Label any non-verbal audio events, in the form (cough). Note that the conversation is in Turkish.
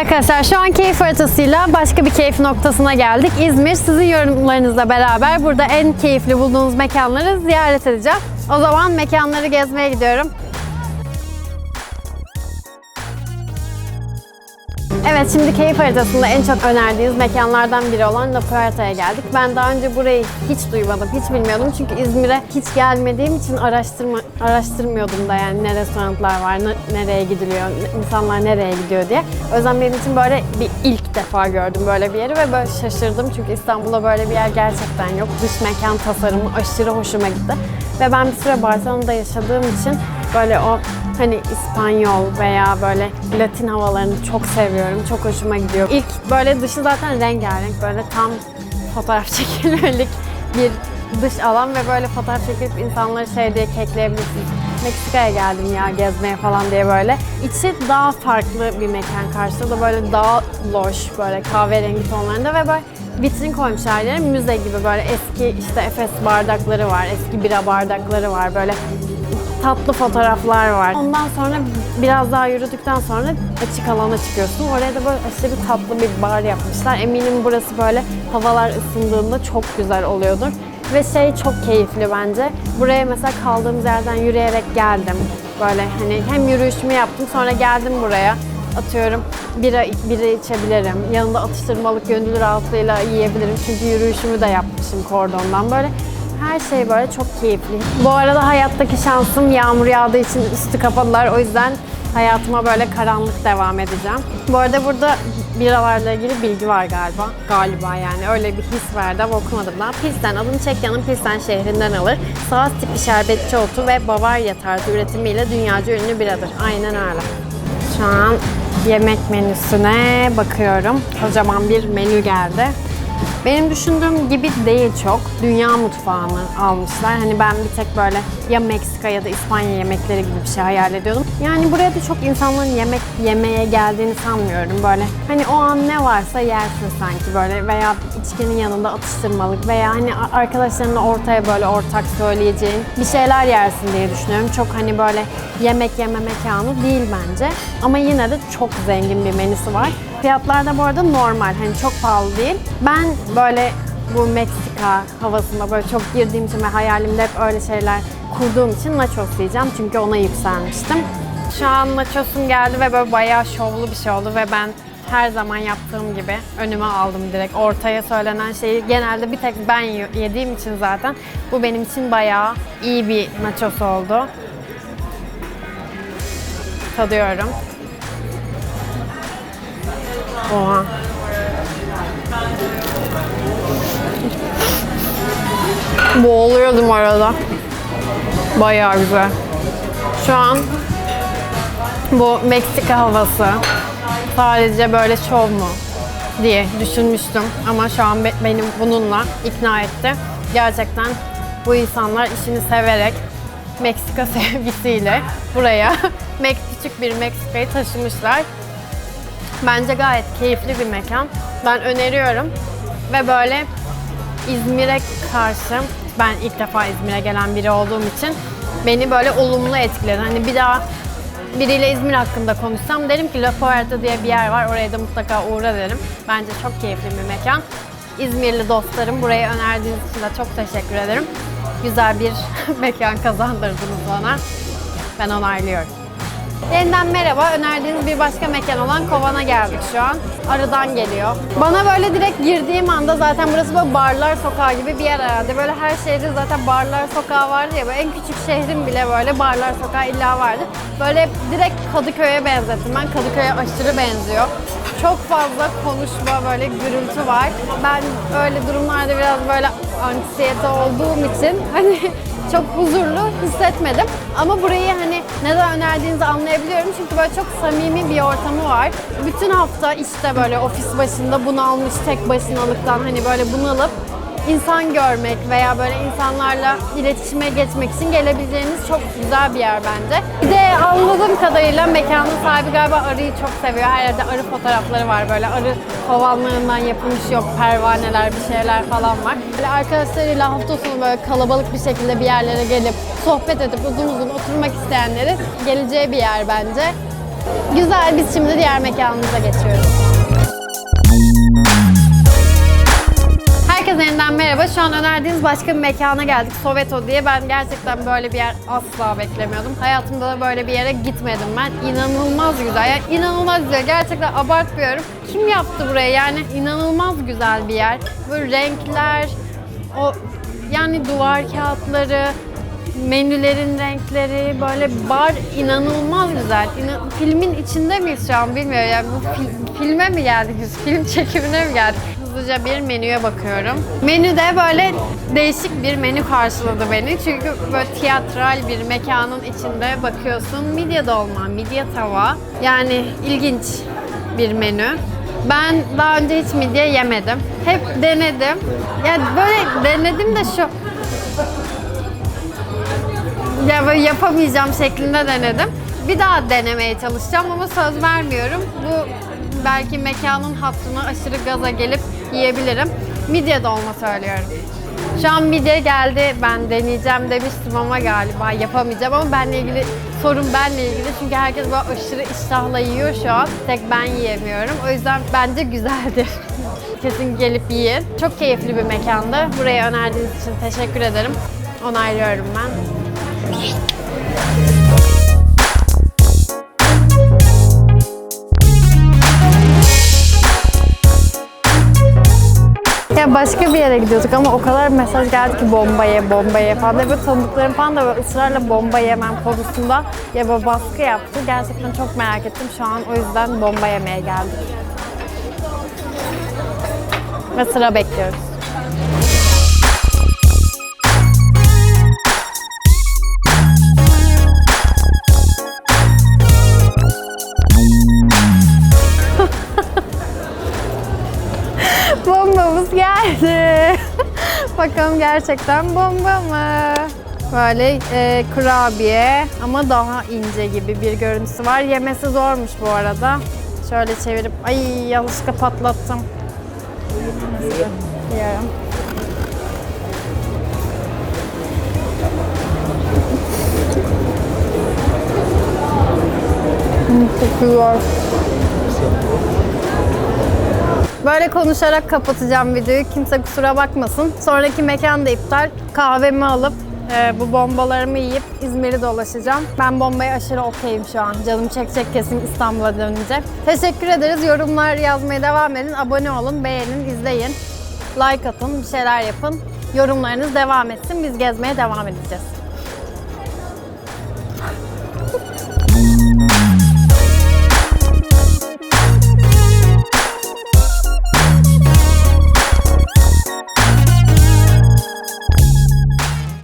Arkadaşlar. Şu an keyif haritasıyla başka bir keyif noktasına geldik. İzmir. Sizin yorumlarınızla beraber burada en keyifli bulduğunuz mekanları ziyaret edeceğim. O zaman mekanları gezmeye gidiyorum. Evet şimdi keyif haritasında en çok önerdiğiniz mekanlardan biri olan La Puerta'ya geldik. Ben daha önce burayı hiç duymadım, hiç bilmiyordum. Çünkü İzmir'e hiç gelmediğim için araştırma, araştırmıyordum da yani ne restoranlar var, ne- nereye gidiliyor, insanlar nereye gidiyor diye. O yüzden benim için böyle bir ilk defa gördüm böyle bir yeri ve böyle şaşırdım. Çünkü İstanbul'da böyle bir yer gerçekten yok. Dış mekan tasarımı aşırı hoşuma gitti. Ve ben bir süre Barcelona'da yaşadığım için böyle o hani İspanyol veya böyle Latin havalarını çok seviyorum. Çok hoşuma gidiyor. İlk böyle dışı zaten rengarenk böyle tam fotoğraf (laughs) çekilirlik bir dış alan ve böyle fotoğraf çekip insanları şey diye kekleyebilirsiniz. Meksika'ya geldim ya gezmeye falan diye böyle. İçi daha farklı bir mekan karşıda böyle daha loş böyle kahverengi tonlarında ve böyle vitrin koymuşlar her yere. Müze gibi böyle eski işte Efes bardakları var, eski bira bardakları var böyle tatlı fotoğraflar var. Ondan sonra biraz daha yürüdükten sonra açık alana çıkıyorsun. Oraya da böyle aşırı tatlı bir bar yapmışlar. Eminim burası böyle havalar ısındığında çok güzel oluyordur. Ve şey çok keyifli bence. Buraya mesela kaldığımız yerden yürüyerek geldim. Böyle hani hem yürüyüşümü yaptım sonra geldim buraya. Atıyorum bira, bira içebilirim. Yanında atıştırmalık gönüllü rahatlığıyla yiyebilirim. Çünkü yürüyüşümü de yapmışım kordondan. Böyle her şey böyle çok keyifli. Bu arada hayattaki şansım yağmur yağdığı için üstü kapadılar. O yüzden hayatıma böyle karanlık devam edeceğim. Bu arada burada biralarla ilgili bilgi var galiba. Galiba yani öyle bir his verdi ama okumadım daha. Pilsen adını Çekya'nın Pilsen şehrinden alır. Sağız tipi şerbetçi otu ve Bavarya tarzı üretimiyle dünyaca ünlü biradır. Aynen öyle. Şu an yemek menüsüne bakıyorum. Kocaman bir menü geldi. Benim düşündüğüm gibi değil çok. Dünya mutfağını almışlar. Hani ben bir tek böyle ya Meksika ya da İspanya yemekleri gibi bir şey hayal ediyordum. Yani buraya da çok insanların yemek yemeye geldiğini sanmıyorum. Böyle hani o an ne varsa yersin sanki böyle veya içkinin yanında atıştırmalık veya hani arkadaşlarınla ortaya böyle ortak söyleyeceğin bir şeyler yersin diye düşünüyorum. Çok hani böyle yemek yeme mekanı değil bence. Ama yine de çok zengin bir menüsü var. Fiyatlar da bu arada normal. Hani çok pahalı değil. Ben böyle bu Meksika havasında böyle çok girdiğim için ve hayalimde hep öyle şeyler kurduğum için nachos yiyeceğim. Çünkü ona yükselmiştim. Şu an nachosum geldi ve böyle bayağı şovlu bir şey oldu ve ben her zaman yaptığım gibi önüme aldım direkt. Ortaya söylenen şeyi genelde bir tek ben yediğim için zaten bu benim için bayağı iyi bir nachos oldu. Tadıyorum. Oha. Boğuluyordum arada. Bayağı güzel. Şu an bu Meksika havası sadece böyle şov mu diye düşünmüştüm. Ama şu an be- beni bununla ikna etti. Gerçekten bu insanlar işini severek Meksika (laughs) sevgisiyle buraya (laughs) küçük bir Meksika'yı taşımışlar. Bence gayet keyifli bir mekan. Ben öneriyorum. Ve böyle İzmir'e karşı ben ilk defa İzmir'e gelen biri olduğum için beni böyle olumlu etkiledi. Hani bir daha biriyle İzmir hakkında konuşsam derim ki La Puerta diye bir yer var. Oraya da mutlaka uğra derim. Bence çok keyifli bir mekan. İzmirli dostlarım burayı önerdiğiniz için de çok teşekkür ederim. Güzel bir (laughs) mekan kazandırdınız bana. Ben onaylıyorum. Yeniden merhaba. Önerdiğiniz bir başka mekan olan Kovan'a geldik şu an. Arıdan geliyor. Bana böyle direkt girdiğim anda zaten burası böyle barlar sokağı gibi bir yer herhalde. Böyle her şehirde zaten barlar sokağı vardı ya. Böyle en küçük şehrin bile böyle barlar sokağı illa vardı. Böyle direkt Kadıköy'e benzettim. Ben Kadıköy'e aşırı benziyor. Çok fazla konuşma, böyle gürültü var. Ben öyle durumlarda biraz böyle anksiyete olduğum için hani çok huzurlu hissetmedim. Ama burayı hani neden önerdiğinizi anlayabiliyorum. Çünkü böyle çok samimi bir ortamı var. Bütün hafta işte böyle ofis başında bunalmış tek başınalıktan hani böyle bunalıp insan görmek veya böyle insanlarla iletişime geçmek için gelebileceğiniz çok güzel bir yer bence. Bir de anladığım kadarıyla mekanın sahibi galiba arıyı çok seviyor. Her yerde arı fotoğrafları var böyle arı kovanlarından yapılmış yok pervaneler bir şeyler falan var. Böyle arkadaşlarıyla hafta sonu böyle kalabalık bir şekilde bir yerlere gelip sohbet edip uzun uzun oturmak isteyenlerin geleceği bir yer bence. Güzel biz şimdi diğer mekanımıza geçiyoruz. Merhaba. Şu an önerdiğiniz başka bir mekana geldik. Soveto diye. Ben gerçekten böyle bir yer asla beklemiyordum. Hayatımda da böyle bir yere gitmedim ben. İnanılmaz güzel. Yani inanılmaz güzel. Gerçekten abartmıyorum. Kim yaptı burayı? Yani inanılmaz güzel bir yer. Böyle renkler, o yani duvar kağıtları, menülerin renkleri, böyle bar inanılmaz güzel. İna- filmin içinde miyiz şu an bilmiyorum. Yani bu fil- filme mi geldik biz? Film çekimine mi geldik? Hızlıca bir menüye bakıyorum. Menüde böyle değişik bir menü karşıladı beni. Çünkü böyle tiyatral bir mekanın içinde bakıyorsun. Midye dolma, midye tava. Yani ilginç bir menü. Ben daha önce hiç midye yemedim. Hep denedim. Yani böyle denedim de şu ya böyle yapamayacağım şeklinde denedim. Bir daha denemeye çalışacağım ama söz vermiyorum. Bu belki mekanın hattına aşırı gaza gelip yiyebilirim. Midye dolma söylüyorum. Şu an midye geldi. Ben deneyeceğim demiştim ama galiba yapamayacağım ama benle ilgili sorun benle ilgili çünkü herkes böyle aşırı iştahla yiyor şu an. Tek ben yiyemiyorum. O yüzden bence güzeldir. (laughs) Kesin gelip yiyin. Çok keyifli bir mekandı. Burayı önerdiğiniz için teşekkür ederim. Onaylıyorum ben. Ya başka bir yere gidiyorduk ama o kadar mesaj geldi ki bomba ye, bomba ye falan. Ve böyle tanıdıklarım falan da ısrarla bomba yemem konusunda ya böyle baskı yaptı. Gerçekten çok merak ettim. Şu an o yüzden bomba yemeye geldik. Ve sıra bekliyoruz. Geldi. (laughs) Bakalım gerçekten bomba mı? Böyle e, kurabiye ama daha ince gibi bir görüntüsü var. Yemesi zormuş bu arada. Şöyle çevirip, ay yanlışlıkla patlattım. Yiyorum. Çok güzel. Böyle konuşarak kapatacağım videoyu. Kimse kusura bakmasın. Sonraki mekan da iptal. Kahvemi alıp e, bu bombalarımı yiyip İzmir'i dolaşacağım. Ben bombaya aşırı okeyim şu an. Canım çekecek kesin İstanbul'a dönünce. Teşekkür ederiz. Yorumlar yazmaya devam edin. Abone olun, beğenin, izleyin. Like atın, bir şeyler yapın. Yorumlarınız devam etsin. Biz gezmeye devam edeceğiz.